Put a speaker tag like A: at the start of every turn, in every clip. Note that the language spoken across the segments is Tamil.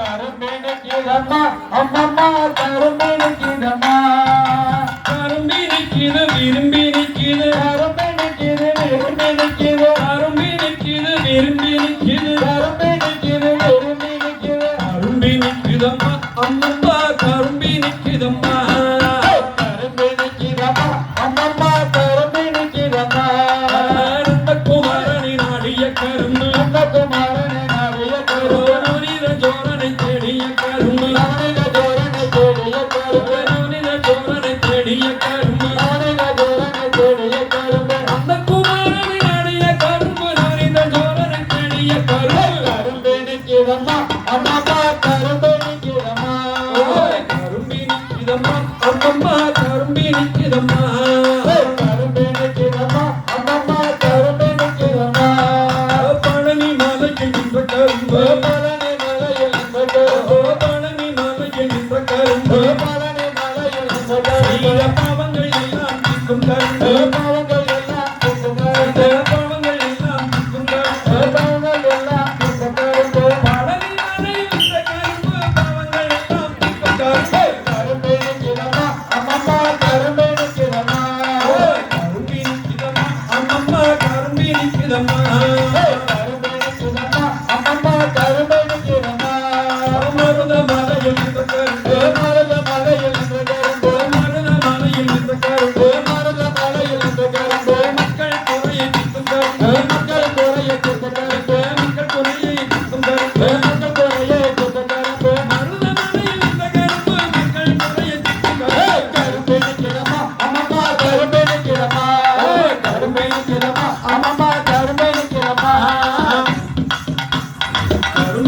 A: கரும்பினுக்கிதம்மா அம்மம்மா கரும்பினுக்கிதம்மா கரும்பினுக்கிது
B: விரும்பினுக்கிது
A: கரும்பினுக்கிது
B: விரும்பினுக்கிது கரும்பினுக்கிது விரும்பினுக்கிது கரும்பினுக்கிது விரும்பினுக்கிது
A: கரும்பினுக்கிதம்மா. அம்மம்மா கரும்பினுக்கிதம்மா கரும்பினுக்கிதம்மா அம்மம்மா கரும்பினுக்கிதம்மா நந்தகுமாரனின் அடிய
B: கருந்து
A: நந்தகுமார்
B: பாவங்கள் எல்லாம் தீர்க்கும்
A: பாவங்கள்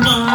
B: Mama.